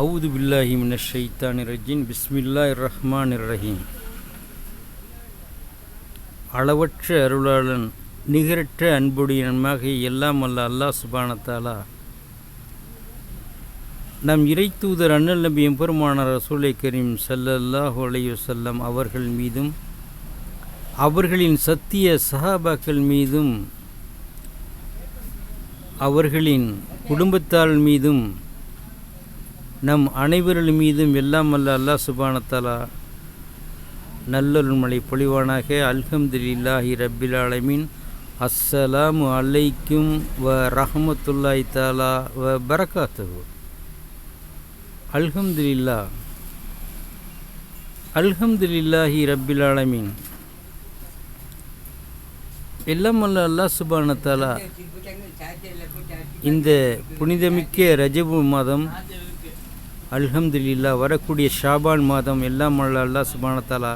அவுது பில்லாஹி மின ஷைத்தான் ரஜீம் பிஸ்மில்லா ரஹ்மானிர் ரஹீம் அளவற்ற அருளாளன் நிகரற்ற அன்புடையனமாக எல்லாம் அல்ல அல்லாஹ் சுபானத்தாலா. நம் இறை தூதர் அண்ணல் நபி எம்பெருமான ரசூலை கரீம் சல்லல்லாஹ் செல்லம் அவர்கள் மீதும் அவர்களின் சத்திய சஹாபாக்கள் மீதும் அவர்களின் குடும்பத்தால் மீதும் நம் அனைவர்கள் மீதும் எல்லாம் அல்ல அல்லாஹ் சுபானத்தாலா நல்லொருமலை பொழிவானாக. அல்ஹம்துலில்லாஹி ரப்பில் ஆலமீன். அஸ்ஸலாமு அலைக்கும் வ ரஹமத்துல்லாஹி தாலா வ பரகாத்து அல்ஹம்துலில்லா அல்ஹம்துலில்லாஹி ரப்பில் ஆலமீன். எல்லாம் அல்ல அல்லாஹ் சுபானத்தாலா இந்த புனிதமிக்க ரஜபு மாதம் அல்ஹம்துலில்லா வரக்கூடிய ஷாபான் மாதம் எல்லாம் அல்ல அல்லாஹ் சுபானத்தாலா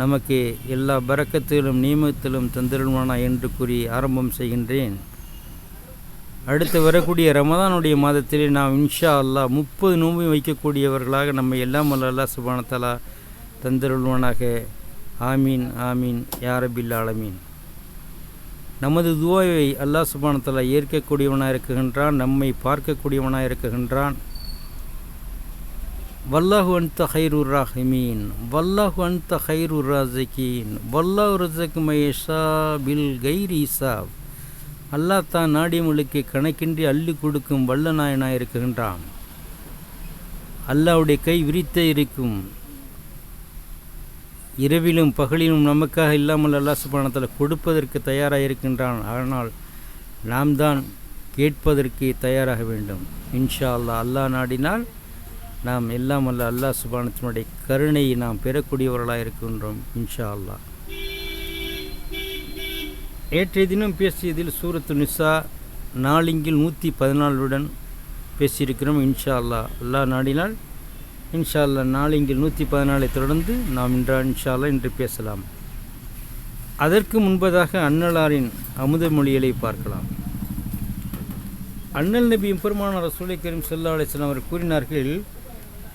நமக்கு எல்லா பறக்கத்திலும் நியமத்திலும் தந்திருவானா என்று கூறி ஆரம்பம் செய்கின்றேன். அடுத்து வரக்கூடிய ரமதானுடைய மாதத்திலே நாம் இன்ஷா அல்லாஹ் முப்பது நோம்பு வைக்கக்கூடியவர்களாக நம்ம எல்லாம் அல்ல அல்லாஹ் சுபானத்தாலா தந்திருவானாக. ஆமீன் ஆமீன் யாரபில் ஆலமீன். நமது துவாயை அல்லாஹ் சுபானத்தில் ஏற்கக்கூடியவனாக இருக்குகின்றான் நம்மை பார்க்கக்கூடியவனாக இருக்குகின்றான். வல்லாஹு அன்த ஹைருர் ராஹிமீன் வல்லாஹு அன்த ஹைருர் ராஜகீன் வல்லாஹ் ரசக் மயேஷா பில் கைரி இசாப் அல்லாஹ் தான் நாடியவர்களுக்கு கணக்கின்றி அள்ளி கொடுக்கும் வல்ல நாயனாக இருக்கின்றான். அல்லாவுடைய கை விரித்தே இருக்கும். இரவிலும் பகலிலும் நமக்காக இல்லாமல் அல்லாஹ் சுபானத்தில் கொடுப்பதற்கு தயாராக இருக்கின்றான். ஆனால் நாம் தான் கேட்பதற்கு தயாராக வேண்டும். இன்ஷா அல்லா அல்லாஹ் நாடினால் நாம் எல்லாம் அல்ல அல்லாஹ் சுபானத்தினுடைய கருணையை நாம் பெறக்கூடியவர்களாக இருக்கின்றோம் இன்ஷா அல்லாஹ் நேற்றைய தினம் பேசியதில் சூரத்து நிசா நாளிங்கில் நூற்றி பதினாலுடன் பேசியிருக்கிறோம் இன்ஷா அல்லாஹ் அல்லாஹ் நாடினால் இன்ஷா அல்லா நாளிங்கில் நூற்றி பதினாலை தொடர்ந்து நாம் இன்றா இன்ஷா அல்லா இன்று பேசலாம். அதற்கு முன்பதாக அன்னலாரின் அமுத மொழிகளை பார்க்கலாம். அண்ணல் நபி பெருமான ரசூலை கரீம் சல்லா அலிஸ்லாம் அவர் கூறினார்கள்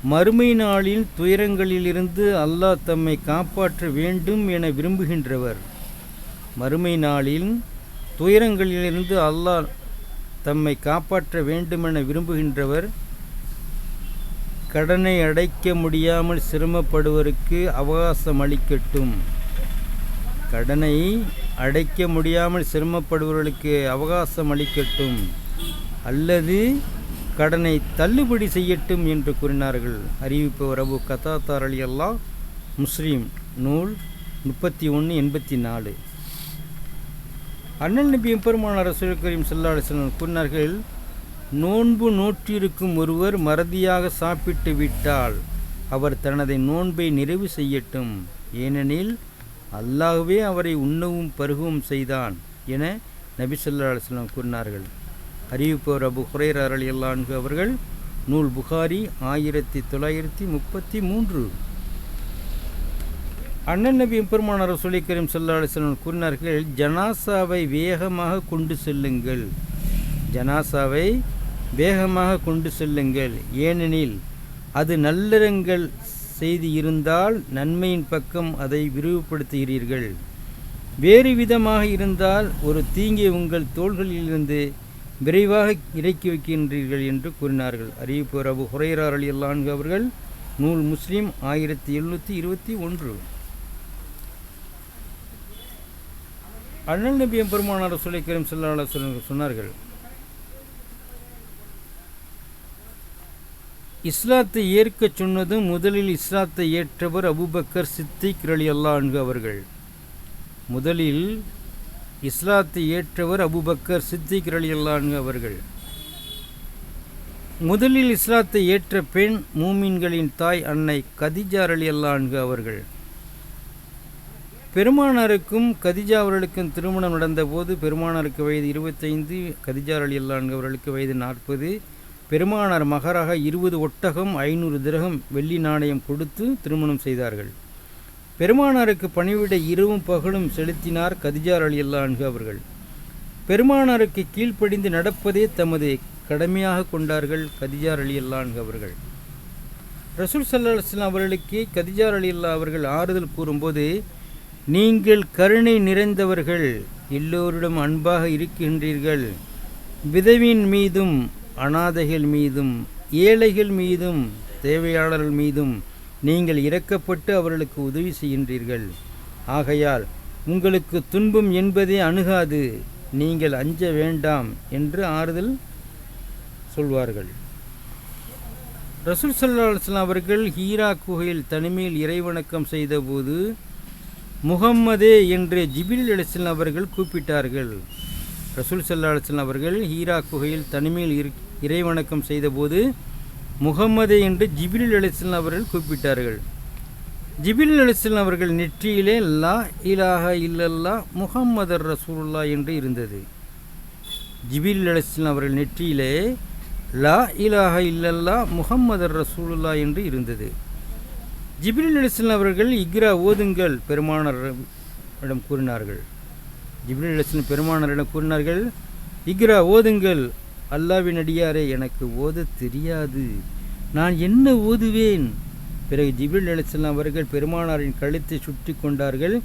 மறுமை நாளில் துயரங்களிலிருந்து அல்லாஹ் தம்மை காப்பாற்ற வேண்டும் என விரும்புகின்றவர். மறுமை நாளில் துயரங்களிலிருந்து அல்லாஹ் தம்மை காப்பாற்ற வேண்டும் என விரும்புகின்றவர். கடனை அடைக்க முடியாமல் சிரமப்படுவருக்கு அவகாசம் அளிக்கட்டும். கடனை அடைக்க முடியாமல் சிரமப்படுபவர்களுக்கு அவகாசம் அளிக்கட்டும். அல்லது கடனை தள்ளுபடி செய்யட்டும் என்று கூறினார்கள். அறிவிப்பு வரவு கதாத்தார் அலி அல்லா முஸ்லீம் நூல் முப்பத்தி ஒன்று எண்பத்தி நாலு. அண்ணல் நபி பெருமான ரசூல் கரீம் சல்லா அலிஸ்லாம் கூறினார்கள் நோன்பு நோற்றிருக்கும் ஒருவர் மறதியாக சாப்பிட்டு விட்டால் அவர் தனது நோன்பை நிறைவு செய்யட்டும். ஏனெனில் அல்லாஹ்வே அவரை உண்ணவும் பருகவும் செய்தான் என நபி சொல்லா அலுவலாம் கூறினார்கள். அறிவிப்பவர் அபு ஹுரேர் அலி அல்லான்கு அவர்கள் நூல் புகாரி ஆயிரத்தி தொள்ளாயிரத்தி முப்பத்தி மூன்று. அண்ணன் நபி பெருமானார் ரசூலை கரீம் கூறினார்கள் ஜனாசாவை வேகமாக கொண்டு செல்லுங்கள். ஜனாசாவை வேகமாக கொண்டு செல்லுங்கள். ஏனெனில் அது நல்லறங்கள் செய்து இருந்தால் நன்மையின் பக்கம் அதை விரிவுபடுத்துகிறீர்கள். வேறு விதமாக இருந்தால் ஒரு தீங்கை உங்கள் தோள்களிலிருந்து விரைவாக இறக்கி வைக்கின்றீர்கள் என்று கூறினார்கள். அறிவிப்பு அபு ஹுரைரார் அலி அல்லான்கு அவர்கள் நூல் முஸ்லீம் ஆயிரத்தி எழுநூற்றி இருபத்தி ஒன்று. அண்ணல் நபியம் பெருமானார் சுலைக்கரம் செல்லாளர் சொன்னார்கள் இஸ்லாத்தை ஏற்க சொன்னதும் முதலில் இஸ்லாத்தை ஏற்றவர் அபுபக்கர் சித்திக் ரலி அல்லா அவர்கள். முதலில் இஸ்லாத்தை ஏற்றவர் அபுபக்கர் சித்திக் அலி அவர்கள். முதலில் இஸ்லாத்தை ஏற்ற பெண் மூமின்களின் தாய் அன்னை கதிஜா ரலியல்லான்கு அவர்கள். பெருமானாருக்கும் கதிஜா அவர்களுக்கும் திருமணம் நடந்தபோது பெருமானாருக்கு வயது இருபத்தைந்து கதிஜார் ரலியல்லான்கு அவர்களுக்கு வயது நாற்பது. பெருமானார் மகராக இருபது ஒட்டகம் ஐநூறு திரகம் வெள்ளி நாணயம் கொடுத்து திருமணம் செய்தார்கள். பெருமானாருக்கு பணிவிட இரவும் பகலும் செலுத்தினார் கதிஜார் அலி அல்லான்கு அவர்கள். பெருமானாருக்கு கீழ்ப்படிந்து நடப்பதே தமது கடமையாக கொண்டார்கள் கதிஜார் அலி அல்லான்கு அவர்கள். ரசூல் சல்லா அலுவலாம் அவர்களுக்கு கதிஜார் அலில்லா அவர்கள் ஆறுதல் கூறும்போது நீங்கள் கருணை நிறைந்தவர்கள் எல்லோரிடம் அன்பாக இருக்கின்றீர்கள். விதவின் மீதும் அனாதைகள் மீதும் ஏழைகள் மீதும் தேவையாளர்கள் மீதும் நீங்கள் இரக்கப்பட்டு அவர்களுக்கு உதவி செய்கின்றீர்கள். ஆகையால் உங்களுக்கு துன்பம் என்பதே அணுகாது. நீங்கள் அஞ்ச வேண்டாம் என்று ஆறுதல் சொல்வார்கள். ரசூல் சல்லா அலுவலாம் அவர்கள் ஹீரா குகையில் தனிமையில் இறைவணக்கம் செய்தபோது முகம்மதே என்று ஜிபில் அலிஸ்லாம் அவர்கள் கூப்பிட்டார்கள். ரசூல் சல்லா அலுவலாம் அவர்கள் ஹீரா குகையில் தனிமையில் இறைவணக்கம் செய்தபோது முகம்மதே என்று ஜிபிலில் அலிஸ்லாம் அவர்கள் கூப்பிட்டார்கள் ஜிபிலில் அலிஸ்லாம் அவர்கள் நெற்றியிலே லா இலாக இல்லல்லா முகம்மதர் ரசூலுல்லா என்று இருந்தது. ஜிபிலில் அலிஸ்லாம் அவர்கள் நெற்றியிலே லா இலாஹ இல்லல்லா முகம்மதர் ரசூலுல்லா என்று இருந்தது. ஜிபிலில் அலிஸ்லாம் அவர்கள் இக்ரா ஓதுங்கள் பெருமானரிடம் கூறினார்கள். ஜிபிலில் அலிஸ்லாம் பெருமானரிடம் கூறினார்கள் இக்ரா ஓதுங்கள் அல்லாவின் அடியாரே எனக்கு ஓத தெரியாது. நான் என்ன ஓதுவேன்? பிறகு ஜிபில் அலிஸ்லாம் அவர்கள் பெருமானாரின் கழுத்தை சுற்றி கொண்டார்கள்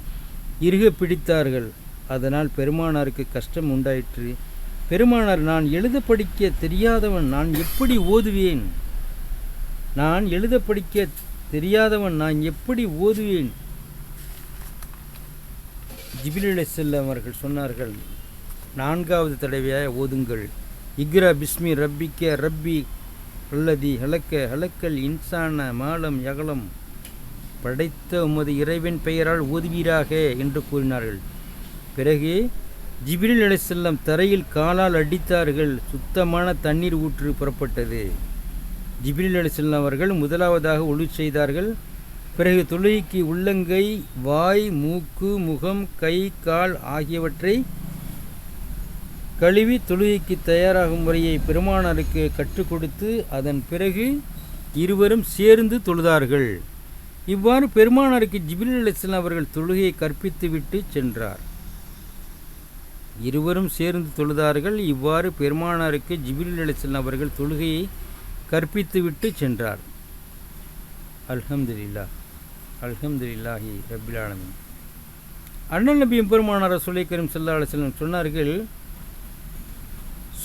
இறுக பிடித்தார்கள். அதனால் பெருமானாருக்கு கஷ்டம் உண்டாயிற்று. பெருமானார் நான் எழுத படிக்க தெரியாதவன் நான் எப்படி ஓதுவேன்? நான் எழுத படிக்க தெரியாதவன் நான் எப்படி ஓதுவேன்? ஜிபில் செல்லம் அவர்கள் சொன்னார்கள் நான்காவது தடவையாக ஓதுங்கள். இக்ரா பிஸ்மி ரப்பிக்க ரப்பி அல்லதி ஹலக்க ஹலக்கல் இன்சான மாலம் யகலம். படைத்த உமது இறைவன் பெயரால் ஓதுவீராக என்று கூறினார்கள். பிறகு ஜிபிரில் அலிசல்லம் தரையில் காலால் அடித்தார்கள். சுத்தமான தண்ணீர் ஊற்று புறப்பட்டது. ஜிபிரில் அலிசல்லாம் அவர்கள் முதலாவதாக ஒளி செய்தார்கள். பிறகு தொழுகைக்கு உள்ளங்கை வாய் மூக்கு முகம் கை கால் ஆகியவற்றை கழுவி தொழுகைக்கு தயாராகும் முறையை பெருமானாருக்கு கற்றுக் கொடுத்து அதன் பிறகு இருவரும் சேர்ந்து தொழுதார்கள். இவ்வாறு பெருமானாருக்கு ஜிபில் அலிஸ்லாம் அவர்கள் தொழுகையை கற்பித்துவிட்டு சென்றார். இருவரும் சேர்ந்து தொழுதார்கள். இவ்வாறு பெருமானாருக்கு ஜிபில் அலிஸ்லாம் அவர்கள் தொழுகையை கற்பித்துவிட்டு சென்றார். அல்ஹம்துலில்லா அல்ஹம்துலில்லாஹி ரபில் அண்ணன் நபி பெருமானார் ரசூலை கரீம் சல்லா சொன்னார்கள்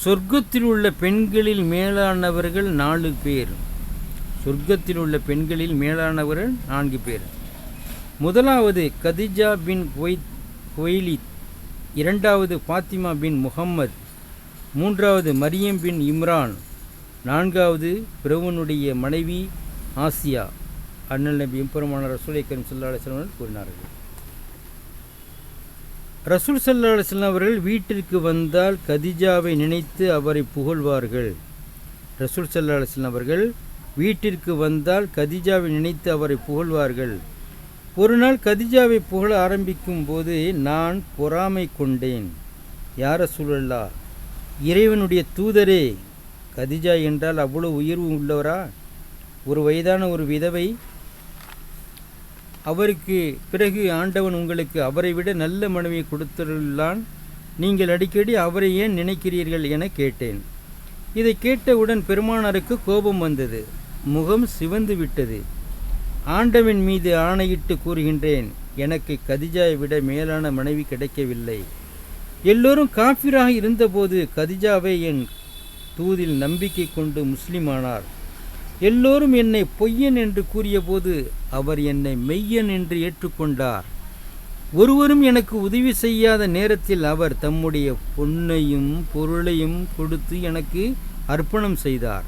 சொர்க்கத்தில் உள்ள பெண்களில் மேலானவர்கள் நாலு பேர். சொர்க்கத்தில் உள்ள பெண்களில் மேலானவர்கள் நான்கு பேர். முதலாவது கதிஜா பின் கொய்த் கொய்லித் இரண்டாவது பாத்திமா பின் முகம்மது. மூன்றாவது மரியம் பின் இம்ரான். நான்காவது பிரவுனுடைய மனைவி ஆசியா. அண்ணல் நபி இம்பெருமான ரசூலை கரீம் சல்லா அலுவலம் கூறினார்கள். ரசூல் சல்லா அலுவலம் அவர்கள் வீட்டிற்கு வந்தால் கதிஜாவை நினைத்து அவரை புகழ்வார்கள். ரசூல் சல்லா அலுவலம் அவர்கள் வீட்டிற்கு வந்தால் கதிஜாவை நினைத்து அவரை புகழ்வார்கள். ஒரு நாள் கதிஜாவை புகழ ஆரம்பிக்கும் போது நான் பொறாமை கொண்டேன். யார சூழல்லா இறைவனுடைய தூதரே கதிஜா என்றால் அவ்வளோ உயர்வு உள்ளவரா? ஒரு வயதான ஒரு விதவை அவருக்கு பிறகு ஆண்டவன் உங்களுக்கு அவரை விட நல்ல மனைவியை கொடுத்துள்ளான் நீங்கள் அடிக்கடி அவரை ஏன் நினைக்கிறீர்கள் என கேட்டேன். இதை கேட்டவுடன் பெருமானாருக்கு கோபம் வந்தது. முகம் சிவந்து விட்டது. ஆண்டவன் மீது ஆணையிட்டு கூறுகின்றேன் எனக்கு கதிஜாவை விட மேலான மனைவி கிடைக்கவில்லை. எல்லோரும் காஃபிராக இருந்தபோது கதிஜாவை என் தூதில் நம்பிக்கை கொண்டு முஸ்லிமானார். எல்லோரும் என்னை பொய்யன் என்று கூறியபோது அவர் என்னை மெய்யன் என்று ஏற்றுக்கொண்டார். ஒருவரும் எனக்கு உதவி செய்யாத நேரத்தில் அவர் தம்முடைய பொன்னையும் பொருளையும் கொடுத்து எனக்கு அர்ப்பணம் செய்தார்.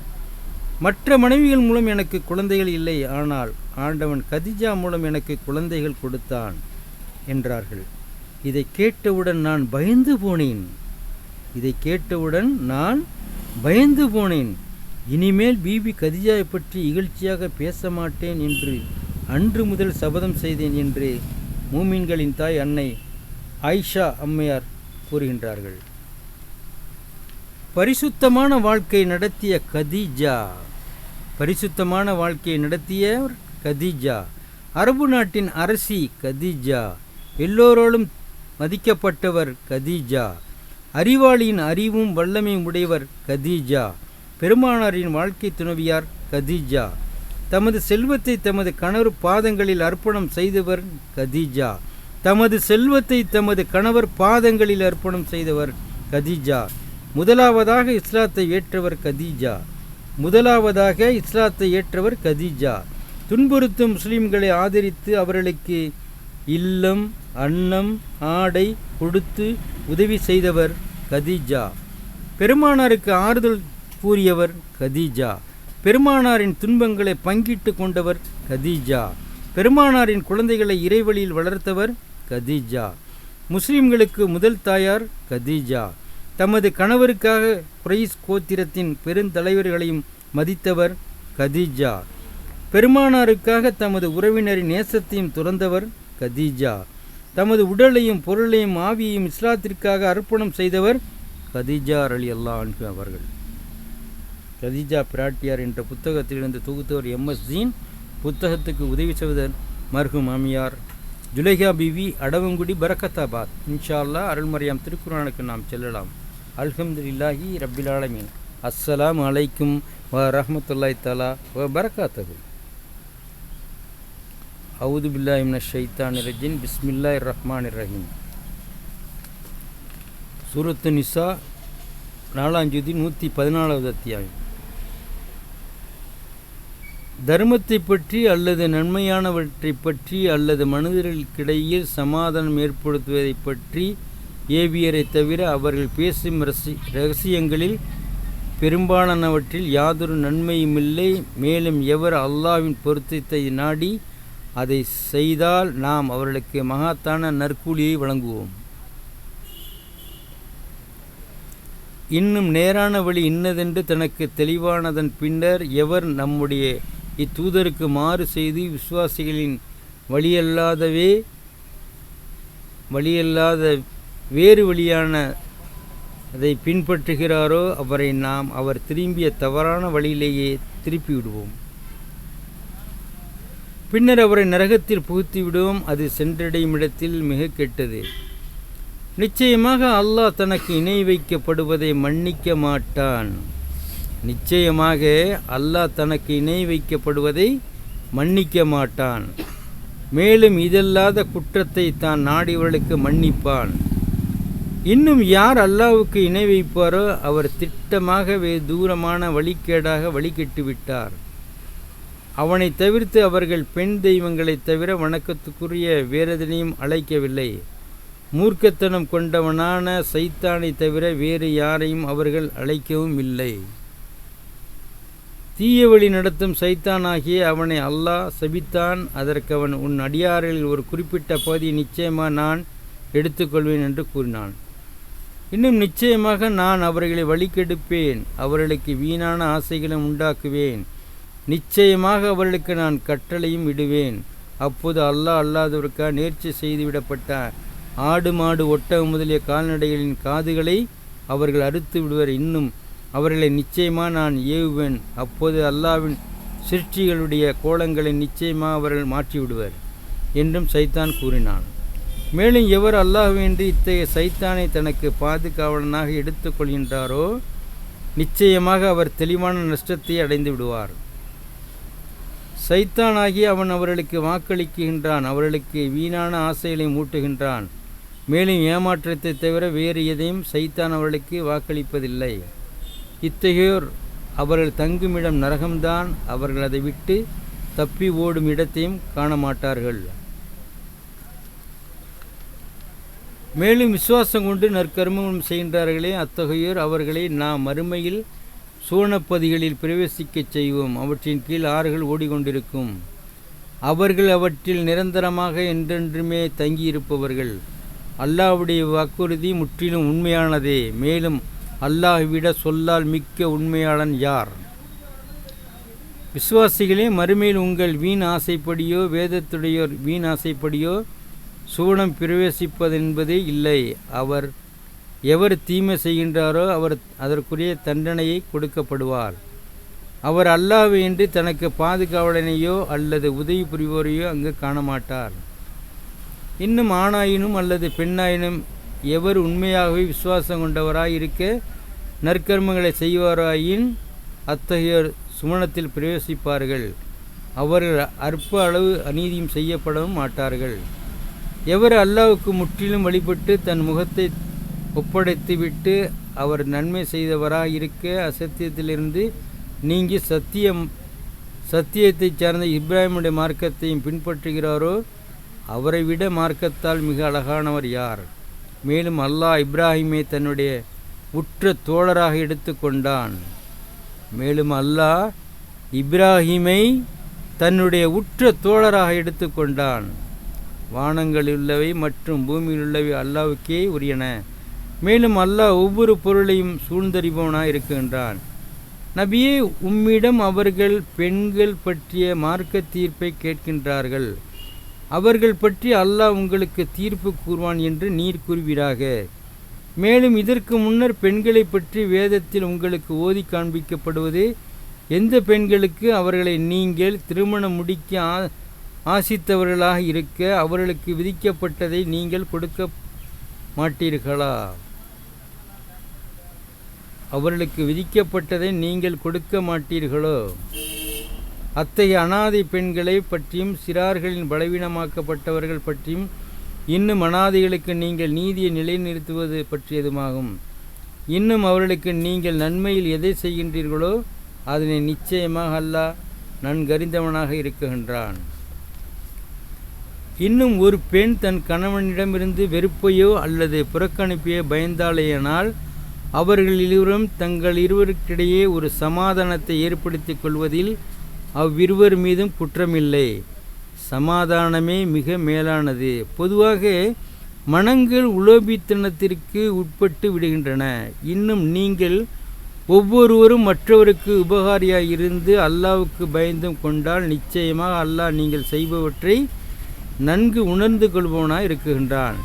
மற்ற மனைவிகள் மூலம் எனக்கு குழந்தைகள் இல்லை ஆனால் ஆண்டவன் கதிஜா மூலம் எனக்கு குழந்தைகள் கொடுத்தான் என்றார்கள். இதை கேட்டவுடன் நான் பயந்து போனேன். இதை கேட்டவுடன் நான் பயந்து போனேன். இனிமேல் பிபி கதிஜாவை பற்றி இகழ்ச்சியாக பேச மாட்டேன் என்று அன்று முதல் சபதம் செய்தேன் என்று மூமின்களின் தாய் அன்னை ஆயிஷா அம்மையார் கூறுகின்றார்கள். பரிசுத்தமான வாழ்க்கை நடத்திய கதீஜா. பரிசுத்தமான வாழ்க்கையை நடத்தியவர் கதீஜா. அரபு நாட்டின் அரசி கதீஜா. எல்லோரோடும் மதிக்கப்பட்டவர் கதீஜா. அறிவாளியின் அறிவும் வல்லமையும் உடையவர் கதீஜா. பெருமானாரின் வாழ்க்கை துணவியார் கதீஜா. தமது செல்வத்தை தமது கணவர் பாதங்களில் அர்ப்பணம் செய்தவர் கதீஜா. தமது செல்வத்தை தமது கணவர் பாதங்களில் அர்ப்பணம் செய்தவர் கதீஜா. முதலாவதாக இஸ்லாத்தை ஏற்றவர் கதீஜா. முதலாவதாக இஸ்லாத்தை ஏற்றவர் கதீஜா. துன்புறுத்தும் முஸ்லீம்களை ஆதரித்து அவர்களுக்கு இல்லம் அன்னம் ஆடை கொடுத்து உதவி செய்தவர் கதீஜா. பெருமானாருக்கு ஆறுதல் கூறியவர் கதீஜா. பெருமானாரின் துன்பங்களை பங்கிட்டு கொண்டவர் கதீஜா. பெருமானாரின் குழந்தைகளை இறைவழியில் வளர்த்தவர் கதீஜா. முஸ்லிம்களுக்கு முதல் தாயார் கதீஜா. தமது கணவருக்காக குரைஸ் கோத்திரத்தின் பெருந்தலைவர்களையும் மதித்தவர் கதீஜா. பெருமானாருக்காக தமது உறவினரின் நேசத்தையும் துறந்தவர் கதீஜா. தமது உடலையும் பொருளையும் ஆவியையும் இஸ்லாத்திற்காக அர்ப்பணம் செய்தவர் கதீஜா அலி அல்லா அவர்கள். கதீஜா பிராட்டியார் என்ற புத்தகத்திலிருந்து தொகுத்தவர் எம்எஸ் ஜீன் புத்தகத்துக்கு உதவி செய்வதர் மர்ஹூம் அமியார் ஜுலேஹா பிவி அடவங்குடி பரக்கத்தாபாத். இன்ஷா அல்லாஹ் அருள்மறையாம் திருக்குறானுக்கு நாம் செல்லலாம். அல்ஹம்துலில்லாஹி ரபில் ஆலமீன். அஸ்ஸலாம் அலைக்கும் வ ரஹமத்துல்லாய் தலா வ பரக்காத்தகு அவுது பில்லாஹிம்ன ஷைத்தான் ஷைத்தானிர் ரஜீம் ரஹ்மான் ரஹ்மானிர் ரஹீம். சூரத்து நிசா நாலாஞ்சூதி நூற்றி பதினாலாவது அத்தியாயம். தர்மத்தை பற்றி அல்லது நன்மையானவற்றை பற்றி அல்லது மனிதர்களுக்கிடையில் சமாதானம் ஏற்படுத்துவதை பற்றி ஏவியரை தவிர அவர்கள் பேசும் ரசி ரகசியங்களில் பெரும்பாலானவற்றில் யாதொரு நன்மையுமில்லை. மேலும் எவர் அல்லாவின் பொருத்தத்தை நாடி அதை செய்தால் நாம் அவர்களுக்கு மகாத்தான நற்கூலியை வழங்குவோம். இன்னும் நேரான வழி இன்னதென்று தனக்கு தெளிவானதன் பின்னர் எவர் நம்முடைய இத்தூதருக்கு மாறு செய்து விசுவாசிகளின் வழியல்லாதவே வழியல்லாத வேறு வழியான அதை பின்பற்றுகிறாரோ அவரை நாம் அவர் திரும்பிய தவறான வழியிலேயே திருப்பிவிடுவோம். பின்னர் அவரை நரகத்தில் புகுத்தி விடுவோம் அது சென்றடையும் இடத்தில் மிக கெட்டது. நிச்சயமாக அல்லாஹ் தனக்கு இணை வைக்கப்படுவதை மன்னிக்க மாட்டான். நிச்சயமாக அல்லாஹ் தனக்கு இணை வைக்கப்படுவதை மன்னிக்க மாட்டான். மேலும் இதல்லாத குற்றத்தை தான் நாடியவர்களுக்கு மன்னிப்பான். இன்னும் யார் அல்லாவுக்கு இணை வைப்பாரோ அவர் திட்டமாகவே தூரமான வழிகேடாக வழிகெட்டு விட்டார். அவனை தவிர்த்து அவர்கள் பெண் தெய்வங்களைத் தவிர வணக்கத்துக்குரிய வேறெதனையும் அழைக்கவில்லை. மூர்க்கத்தனம் கொண்டவனான சைத்தானை தவிர வேறு யாரையும் அவர்கள் அழைக்கவும் இல்லை. தீய வழி நடத்தும் சைத்தானாகிய அவனை அல்லாஹ் சபித்தான். அதற்கு அவன் உன் அடியார்களில் ஒரு குறிப்பிட்ட பகுதியை நிச்சயமாக நான் எடுத்துக்கொள்வேன் என்று கூறினான். இன்னும் நிச்சயமாக நான் அவர்களை வழிக்கெடுப்பேன் அவர்களுக்கு வீணான ஆசைகளும் உண்டாக்குவேன். நிச்சயமாக அவர்களுக்கு நான் கட்டளையும் இடுவேன். அப்போது அல்லாஹ் அல்லாதவருக்காக நேர்ச்சி செய்துவிடப்பட்ட ஆடு மாடு ஒட்டகம் முதலிய கால்நடைகளின் காதுகளை அவர்கள் அறுத்து விடுவர். இன்னும் அவர்களை நிச்சயமாக நான் ஏவுவேன். அப்போது அல்லாவின் சிருஷ்டிகளுடைய கோலங்களை நிச்சயமாக அவர்கள் மாற்றிவிடுவர் என்றும் சைத்தான் கூறினான். மேலும் எவர் அல்லாஹுவின்றி இத்தகைய சைத்தானை தனக்கு பாதுகாவலனாக எடுத்துக்கொள்கின்றாரோ நிச்சயமாக அவர் தெளிவான நஷ்டத்தை அடைந்து விடுவார். சைத்தானாகி அவன் அவர்களுக்கு வாக்களிக்கின்றான் அவர்களுக்கு வீணான ஆசைகளை மூட்டுகின்றான். மேலும் ஏமாற்றத்தை தவிர வேறு எதையும் சைத்தான் அவர்களுக்கு வாக்களிப்பதில்லை. இத்தகையோர் அவர்கள் தங்குமிடம் நரகம்தான் அவர்கள் அதை விட்டு தப்பி ஓடும் இடத்தையும் காண மாட்டார்கள் மேலும் விசுவாசம் கொண்டு நற்கர்மம் செய்கின்றார்களே அத்தகையோர் அவர்களை நாம் மறுமையில் சூனப்பதிகளில் பிரவேசிக்கச் செய்வோம். அவற்றின் கீழ் ஆறுகள் ஓடிக்கொண்டிருக்கும். அவர்கள் அவற்றில் நிரந்தரமாக என்றென்றுமே தங்கியிருப்பவர்கள். அல்லாஹ்வுடைய வாக்குறுதி முற்றிலும் உண்மையானதே. மேலும் அல்லாஹ் விட சொல்லால் மிக்க உண்மையாளன் யார்? விசுவாசிகளே மறுமையில் உங்கள் வீண் ஆசைப்படியோ வேதத்துடையோர் வீண் ஆசைப்படியோ சூடம் பிரவேசிப்பதென்பதே இல்லை. அவர் எவர் தீமை செய்கின்றாரோ அவர் அதற்குரிய தண்டனையை கொடுக்கப்படுவார். அவர் அல்லாஹ்வின்றி தனக்கு பாதுகாவலனையோ அல்லது உதவி புரிவோரையோ அங்கு காண மாட்டார் இன்னும் ஆணாயினும் அல்லது பெண்ணாயினும் எவர் உண்மையாகவே விசுவாசம் கொண்டவராய் இருக்க நற்கர்மங்களை செய்வாராயின் அத்தகையோர் சுமணத்தில் பிரவேசிப்பார்கள். அவர்கள் அற்ப அளவு அநீதியும் செய்யப்படவும் மாட்டார்கள். எவர் அல்லாவுக்கு முற்றிலும் வழிபட்டு தன் முகத்தை ஒப்படைத்துவிட்டு அவர் நன்மை செய்தவராக இருக்க அசத்தியத்திலிருந்து நீங்கி சத்தியம் சத்தியத்தை சார்ந்த இப்ராஹிமுடைய மார்க்கத்தையும் பின்பற்றுகிறாரோ அவரை விட மார்க்கத்தால் மிக அழகானவர் யார்? மேலும் அல்லாஹ் இப்ராஹிமை தன்னுடைய உற்ற தோழராக எடுத்துக்கொண்டான். மேலும் அல்லாஹ் இப்ராஹிமை தன்னுடைய உற்ற தோழராக எடுத்துக்கொண்டான். வானங்களில் உள்ளவை மற்றும் பூமியில் உள்ளவை அல்லாவுக்கே உரியன. மேலும் அல்லாஹ் ஒவ்வொரு பொருளையும் சூழ்ந்தறிபவனாக இருக்கின்றான். நபியே உம்மிடம் அவர்கள் பெண்கள் பற்றிய மார்க்க தீர்ப்பை கேட்கின்றார்கள். அவர்கள் பற்றி அல்லாஹ் உங்களுக்கு தீர்ப்பு கூறுவான் என்று நீர் கூறுவீராக. மேலும் இதற்கு முன்னர் பெண்களை பற்றி வேதத்தில் உங்களுக்கு ஓதி காண்பிக்கப்படுவது எந்த பெண்களுக்கு அவர்களை நீங்கள் திருமணம் முடிக்க ஆ ஆசித்தவர்களாக இருக்க அவர்களுக்கு விதிக்கப்பட்டதை நீங்கள் கொடுக்க மாட்டீர்களா? அவர்களுக்கு விதிக்கப்பட்டதை நீங்கள் கொடுக்க மாட்டீர்களோ? அத்தகைய அனாதை பெண்களை பற்றியும் சிறார்களின் பலவீனமாக்கப்பட்டவர்கள் பற்றியும் இன்னும் அனாதைகளுக்கு நீங்கள் நீதியை நிலைநிறுத்துவது பற்றியதுமாகும். இன்னும் அவர்களுக்கு நீங்கள் நன்மையில் எதை செய்கின்றீர்களோ அதனை நிச்சயமாக அல்லாஹ் நன்கறிந்தவனாக இருக்கின்றான். இன்னும் ஒரு பெண் தன் கணவனிடமிருந்து வெறுப்பையோ அல்லது புறக்கணிப்பையோ பயந்தாலேயானால் அவர்கள் இருவரும் தங்கள் இருவருக்கிடையே ஒரு சமாதானத்தை ஏற்படுத்திக் கொள்வதில் அவ்விருவர் மீதும் குற்றமில்லை. சமாதானமே மிக மேலானது. பொதுவாக மனங்கள் உலோபித்தனத்திற்கு உட்பட்டு விடுகின்றன. இன்னும் நீங்கள் ஒவ்வொருவரும் மற்றவருக்கு உபகாரியாக இருந்து அல்லாவுக்கு பயந்தும் கொண்டால் நிச்சயமாக அல்லாஹ் நீங்கள் செய்பவற்றை நன்கு உணர்ந்து கொள்பவனாக இருக்குகின்றான்.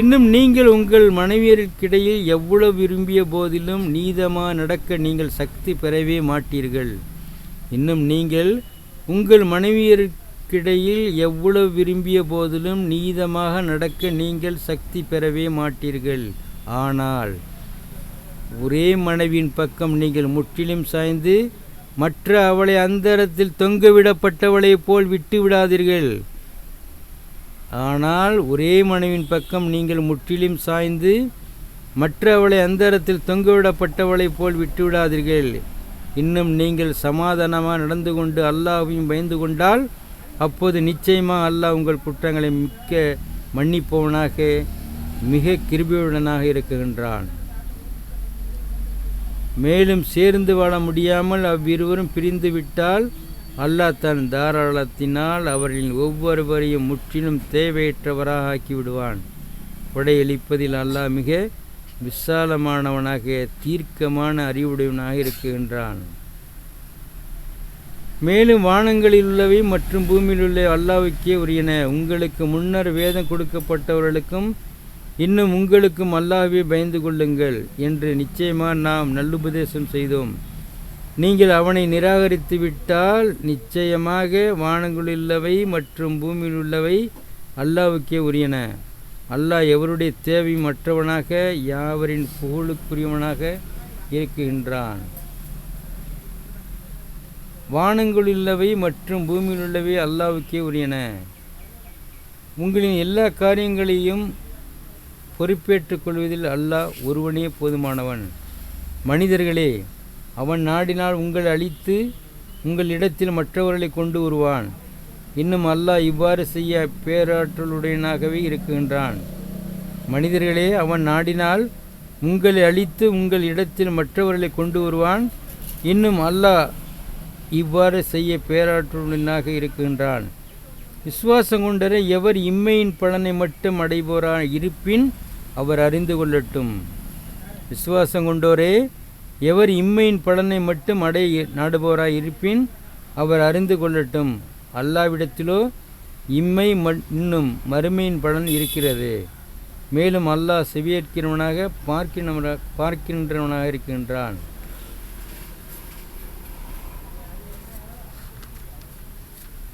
இன்னும் நீங்கள் உங்கள் மனைவியருக்கிடையில் எவ்வளவு விரும்பிய போதிலும் நீதமாக நடக்க நீங்கள் சக்தி பெறவே மாட்டீர்கள். இன்னும் நீங்கள் உங்கள் மனைவியருக்கிடையில் எவ்வளவு விரும்பிய போதிலும் நீதமாக நடக்க நீங்கள் சக்தி பெறவே மாட்டீர்கள். ஆனால் ஒரே மனைவியின் பக்கம் நீங்கள் முற்றிலும் சாய்ந்து மற்ற அவளை அந்தரத்தில் தொங்கவிடப்பட்டவளைப் போல் விட்டு விடாதீர்கள் ஆனால் ஒரே மனைவின் பக்கம் நீங்கள் முற்றிலும் சாய்ந்து மற்ற அவளை அந்தரத்தில் தொங்கவிடப்பட்டவளைப் போல் விட்டுவிடாதீர்கள். இன்னும் நீங்கள் சமாதானமாக நடந்து கொண்டு அல்லாஹையும் பயந்து கொண்டால் அப்போது நிச்சயமாக அல்லாஹ் உங்கள் குற்றங்களை மிக்க மன்னிப்பவனாக மிக கிருபியுடனாக இருக்குகின்றான் மேலும் சேர்ந்து வாழ முடியாமல் அவ்விருவரும் பிரிந்து விட்டால் அல்லாஹ் தன் தாராளத்தினால் அவர்களின் ஒவ்வொருவரையும் முற்றிலும் தேவையற்றவராக ஆக்கிவிடுவான் கொடையளிப்பதில் அல்லாஹ் மிக விசாலமானவனாக தீர்க்கமான அறிவுடையவனாக இருக்குகின்றான் மேலும் வானங்களில் உள்ளவை மற்றும் பூமியில் உள்ள அல்லாவுக்கே உரியன. உங்களுக்கு முன்னர் வேதம் கொடுக்கப்பட்டவர்களுக்கும் இன்னும் உங்களுக்கும் அல்லாவே பயந்து கொள்ளுங்கள் என்று நிச்சயமாக நாம் நல்லுபதேசம் செய்தோம். நீங்கள் அவனை நிராகரித்து விட்டால் நிச்சயமாக வானங்களில் உள்ளவை மற்றும் பூமியில் உள்ளவை அல்லாவுக்கே உரியன. அல்லாஹ் எவருடைய தேவை மற்றவனாக யாவரின் புகழுக்குரியவனாக இருக்கின்றான் வானங்களுள்ளவை மற்றும் பூமியில் உள்ளவை அல்லாவுக்கே உரியன. உங்களின் எல்லா காரியங்களையும் பொறுப்பேற்றுக் கொள்வதில் அல்லாஹ் ஒருவனே போதுமானவன். மனிதர்களே அவன் நாடினால் உங்களை அழித்து உங்களிடத்தில் மற்றவர்களை கொண்டு வருவான். இன்னும் அல்லாஹ் இவ்வாறு செய்ய பேராற்றலுடையனாகவே இருக்கின்றான். மனிதர்களே அவன் நாடினால் உங்களை அழித்து உங்கள் இடத்தில் மற்றவர்களை கொண்டு வருவான். இன்னும் அல்லாஹ் இவ்வாறு செய்ய பேராற்றலுடனாக இருக்கின்றான். விசுவாசம் கொண்டரை எவர் இம்மையின் பலனை மட்டும் அடைபோரா இருப்பின் அவர் அறிந்து கொள்ளட்டும். விசுவாசம் கொண்டோரே எவர் இம்மையின் பலனை மட்டும் அடைய நாடுபோராய் இருப்பின் அவர் அறிந்து கொள்ளட்டும். அல்லாவிடத்திலோ இம்மை இன்னும் மறுமையின் பலன் இருக்கிறது. மேலும் அல்லாஹ் செவியேற்கிறவனாக பார்க்கின்றவனாக பார்க்கின்றவனாக இருக்கின்றான்.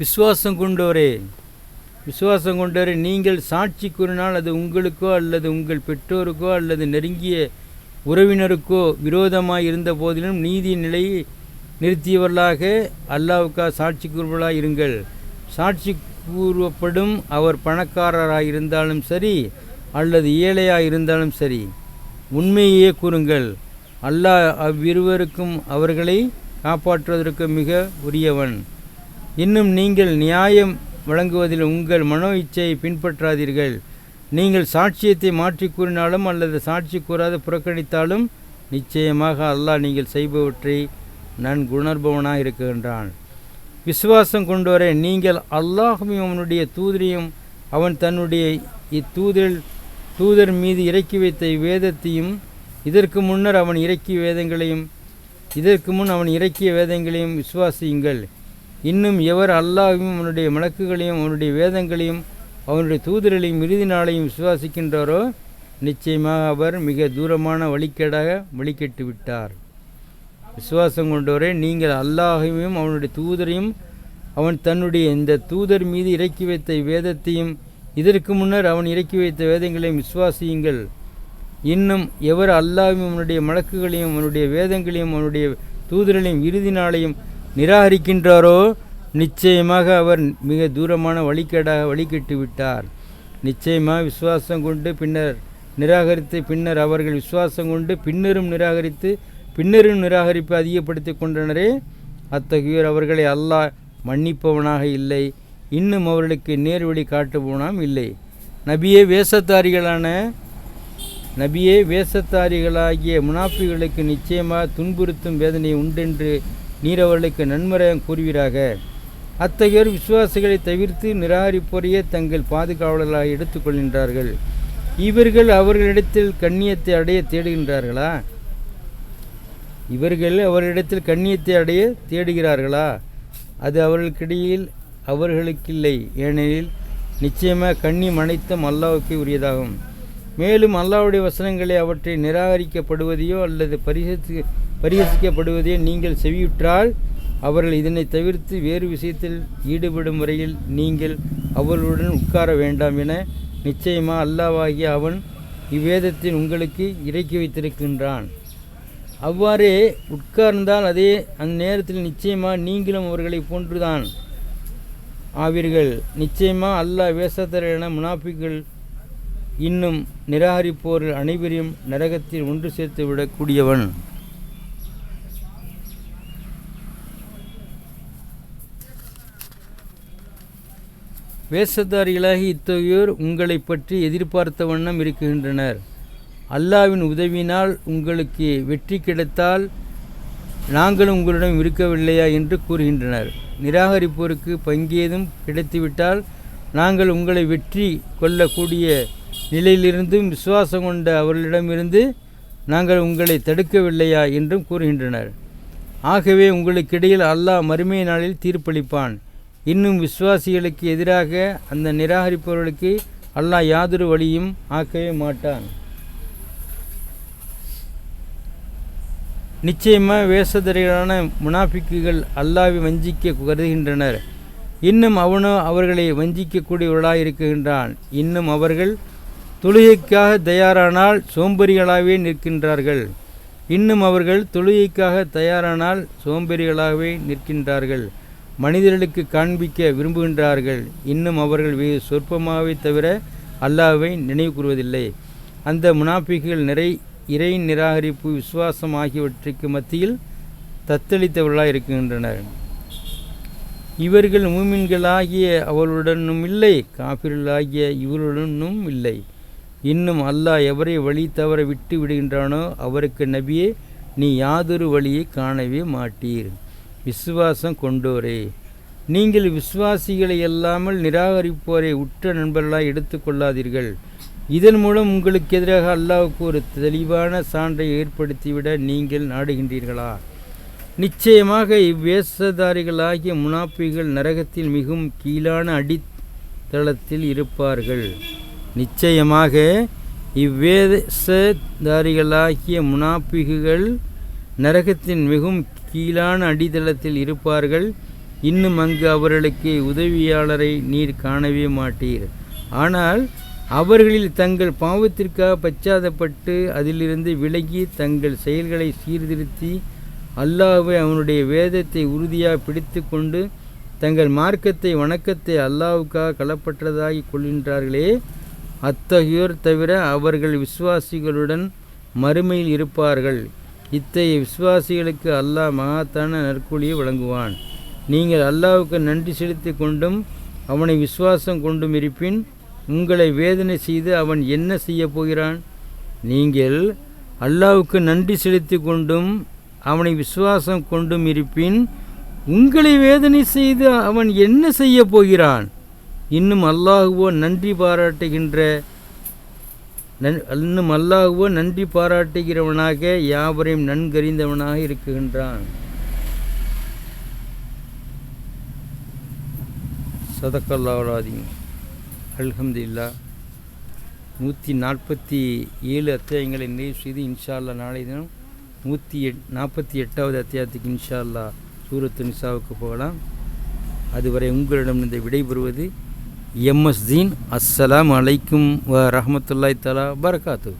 விசுவாசம் கொண்டோரே விசுவாசம் கொண்டோரே நீங்கள் சாட்சி கூறினால் அது உங்களுக்கோ அல்லது உங்கள் பெற்றோருக்கோ அல்லது நெருங்கிய உறவினருக்கோ விரோதமாய் இருந்த போதிலும் நீதி நிலையை நிறுத்தியவர்களாக அல்லாவுக்கா சாட்சி கூறுவர்களாக இருங்கள். சாட்சி கூறப்படும் அவர் பணக்காரராக இருந்தாலும் சரி அல்லது ஏழையாக இருந்தாலும் சரி உண்மையே கூறுங்கள். அல்லாஹ் அவ்விருவருக்கும் அவர்களை காப்பாற்றுவதற்கு மிக உரியவன். இன்னும் நீங்கள் நியாயம் வழங்குவதில் உங்கள் மனோ இச்சையை பின்பற்றாதீர்கள். நீங்கள் சாட்சியத்தை மாற்றி கூறினாலும் அல்லது சாட்சி கூறாது புறக்கணித்தாலும் நிச்சயமாக அல்லாஹ் நீங்கள் செய்பவற்றை நன்குணர்பவனாக இருக்கின்றான். விசுவாசம் கொண்டுவரை நீங்கள் அல்லாஹுவையும் அவனுடைய தூதரையும் அவன் தன்னுடைய இத்தூதில் தூதர் மீது இறக்கி வைத்த வேதத்தையும் இதற்கு முன்னர் அவன் இறக்கிய வேதங்களையும் இதற்கு முன் அவன் இறக்கிய வேதங்களையும் விசுவாசியுங்கள். இன்னும் எவர் அல்லாஹையும் அவனுடைய மலக்குகளையும் அவனுடைய வேதங்களையும் அவனுடைய தூதர்களையும் இறுதி நாளையும் விசுவாசிக்கின்றாரோ நிச்சயமாக அவர் மிக தூரமான வழிக்கேடாக வழிகெட்டு விட்டார் விசுவாசம் கொண்டவரே நீங்கள் அல்லாஹையும் அவனுடைய தூதரையும் அவன் தன்னுடைய இந்த தூதர் மீது இறக்கி வைத்த வேதத்தையும் இதற்கு முன்னர் அவன் இறக்கி வைத்த வேதங்களையும் விசுவாசியுங்கள். இன்னும் எவர் அல்லாஹையும் அவனுடைய மலக்குகளையும் அவனுடைய வேதங்களையும் அவனுடைய தூதர்களையும் இறுதி நாளையும் நிராகரிக்கின்றாரோ நிச்சயமாக அவர் மிக தூரமான வழிகேடாக வழிகட்டு விட்டார். நிச்சயமாக விசுவாசம் கொண்டு பின்னர் நிராகரித்து பின்னர் அவர்கள் விசுவாசம் கொண்டு பின்னரும் நிராகரித்து பின்னரும் நிராகரிப்பு அதிகப்படுத்தி கொண்டனரே அத்தகையோர் அவர்களை அல்லாஹ் மன்னிப்பவனாக இல்லை இன்னும் அவர்களுக்கு நேர்வழி காட்டுபவனாம் இல்லை. நபியே வேஷத்தாரிகளான நபியே வேஷத்தாரிகளாகிய முனாஃபிகளுக்கு நிச்சயமாக துன்புறுத்தும் வேதனை உண்டென்று நீர் அவர்களுக்கு நன்மரம் கூறுவீராக. அத்தகையோர் விசுவாசிகளை தவிர்த்து நிராகரிப்போரையே தங்கள் பாதுகாவலர்களாக எடுத்துக்கொள்கின்றார்கள் இவர்கள் அவர்களிடத்தில் கண்ணியத்தை அடைய தேடுகின்றார்களா? இவர்கள் அவரிடத்தில் கண்ணியத்தை அடைய தேடுகிறார்களா? அது அவர்களுக்கிடையில் அவர்களுக்கில்லை. ஏனெனில் நிச்சயமாக கண்ணியம் அனைத்தும் அல்லாவுக்கு உரியதாகும். மேலும் அல்லாவுடைய வசனங்களை அவற்றை நிராகரிக்கப்படுவதையோ அல்லது பரிசு பரிகசிக்கப்படுவதையோ நீங்கள் செவியுற்றால் அவர்கள் இதனை தவிர்த்து வேறு விஷயத்தில் ஈடுபடும் வரையில் நீங்கள் அவர்களுடன் உட்கார வேண்டாம் என நிச்சயமாக அல்லாவாகிய அவன் இவ்வேதத்தில் உங்களுக்கு இறக்கி வைத்திருக்கின்றான். அவ்வாறே உட்கார்ந்தால் அதே அந்த நேரத்தில் நிச்சயமாக நீங்களும் அவர்களை போன்றுதான். ஆவீர்கள். நிச்சயமாக அல்லாஹ் வேசத்தரென முனாஃபிக்கள் இன்னும் நிராகரிப்போர்கள் அனைவரையும் நரகத்தில் ஒன்று சேர்த்து விடக்கூடியவன். வேஷதாரிகளாகி இத்தகையோர் உங்களை பற்றி எதிர்பார்த்த வண்ணம் இருக்கின்றனர். அல்லாவின் உதவியினால் உங்களுக்கு வெற்றி கிடைத்தால் நாங்களும் உங்களிடம் இருக்கவில்லையா என்று கூறுகின்றனர். நிராகரிப்போருக்கு பங்கேதும் கிடைத்துவிட்டால் நாங்கள் உங்களை வெற்றி கொள்ளக்கூடிய நிலையிலிருந்தும் விசுவாசம் கொண்ட அவர்களிடமிருந்து நாங்கள் உங்களை தடுக்கவில்லையா என்றும் கூறுகின்றனர். ஆகவே உங்களுக்கிடையில் அல்லாஹ் மறுமை நாளில் தீர்ப்பளிப்பான். இன்னும் விசுவாசிகளுக்கு எதிராக அந்த நிராகரிப்பவர்களுக்கு அல்லாஹ் யாதொரு வழியும் ஆக்கவே மாட்டான். நிச்சயமாக வேஷதரிகளான முனாஃபிக்குகள் அல்லாவை வஞ்சிக்க கருதுகின்றனர். இன்னும் அவனோ அவர்களை வஞ்சிக்கக்கூடியவர்களாக இருக்கின்றான் இன்னும் அவர்கள் தொழுகைக்காக தயாரானால் சோம்பேறிகளாகவே நிற்கின்றார்கள். இன்னும் அவர்கள் தொழுகைக்காக தயாரானால் சோம்பேறிகளாகவே நிற்கின்றார்கள். மனிதர்களுக்கு காண்பிக்க விரும்புகின்றார்கள். இன்னும் அவர்கள் வெகு சொற்பமாகவே தவிர அல்லாவை நினைவு கூறுவதில்லை அந்த முனாஃபிக்குகள் நிறை இறை நிராகரிப்பு விசுவாசம் ஆகியவற்றுக்கு மத்தியில் தத்தளித்தவர்களாக இருக்கின்றனர். இவர்கள் மூமின்களாகிய அவர்களுடனும் இல்லை காபிர்களாகிய இவர்களுடனும் இல்லை. இன்னும் அல்லாஹ் எவரை வழி தவற விட்டு விடுகின்றானோ அவருக்கு நபியே நீ யாதொரு வழியை காணவே மாட்டீர். விசுவாசம் கொண்டோரே. நீங்கள் விசுவாசிகளை அல்லாமல் நிராகரிப்போரை உற்ற நண்பர்களாக எடுத்துக்கொள்ளாதீர்கள் இதன் மூலம் உங்களுக்கு எதிராக அல்லாவுக்கு ஒரு தெளிவான சான்றை ஏற்படுத்திவிட நீங்கள் நாடுகின்றீர்களா? நிச்சயமாக இவ்வேஷதாரிகளாகிய முனாப்பிகள் நரகத்தில் மிகவும் கீழான அடித்தளத்தில் இருப்பார்கள். நிச்சயமாக இவ்வேஷதாரிகளாகிய முனாப்பிகுகள் நரகத்தின் மிகவும் கீழான அடித்தளத்தில் இருப்பார்கள். இன்னும் அங்கு அவர்களுக்கு உதவியாளரை நீர் காணவே மாட்டீர். ஆனால் அவர்களில் தங்கள் பாவத்திற்காக பச்சாதப்பட்டு அதிலிருந்து விலகி தங்கள் செயல்களை சீர்திருத்தி அல்லாஹ்வை அவனுடைய வேதத்தை உறுதியாக பிடித்து கொண்டு தங்கள் மார்க்கத்தை வணக்கத்தை அல்லாவுக்காக களப்பற்றதாகி கொள்கின்றார்களே. அத்தகையோர் தவிர அவர்கள் விசுவாசிகளுடன் மறுமையில் இருப்பார்கள். இத்தகைய விசுவாசிகளுக்கு அல்லாஹ் மகாத்தான நற்கூலியை வழங்குவான். நீங்கள் அல்லாவுக்கு நன்றி செலுத்தி கொண்டும் அவனை விசுவாசம் கொண்டும் இருப்பின் உங்களை வேதனை செய்து அவன் என்ன செய்ய போகிறான்? நீங்கள் அல்லாவுக்கு நன்றி செலுத்தி கொண்டும் அவனை விசுவாசம் கொண்டும் இருப்பின் உங்களை வேதனை செய்து அவன் என்ன செய்ய போகிறான்? இன்னும் அல்லாஹுவோ நன்றி பாராட்டுகின்ற நன்- இன்னும் அல்லாஹுவோ நன்றி பாராட்டுகிறவனாக யாவரையும் நன்கறிந்தவனாக இருக்குகின்றான். சதக்கல்லாவலாதீங்க அல்ஹம்துலில்லா. நூற்றி நாற்பத்தி ஏழு அத்தியாயங்களை நிறைவு செய்து இன்ஷா அல்லா நாளை தினம் நூற்றி எட் நாற்பத்தி எட்டாவது அத்தியாயத்துக்கு இன்ஷா அல்லா சூரத்து நிசாவுக்கு போகலாம். அதுவரை உங்களிடம் இந்த விடைபெறுவது எம்எஸ் தீன். அலைக்கும் வ ரஹமத்துல்லாய் தலா பரகாத்து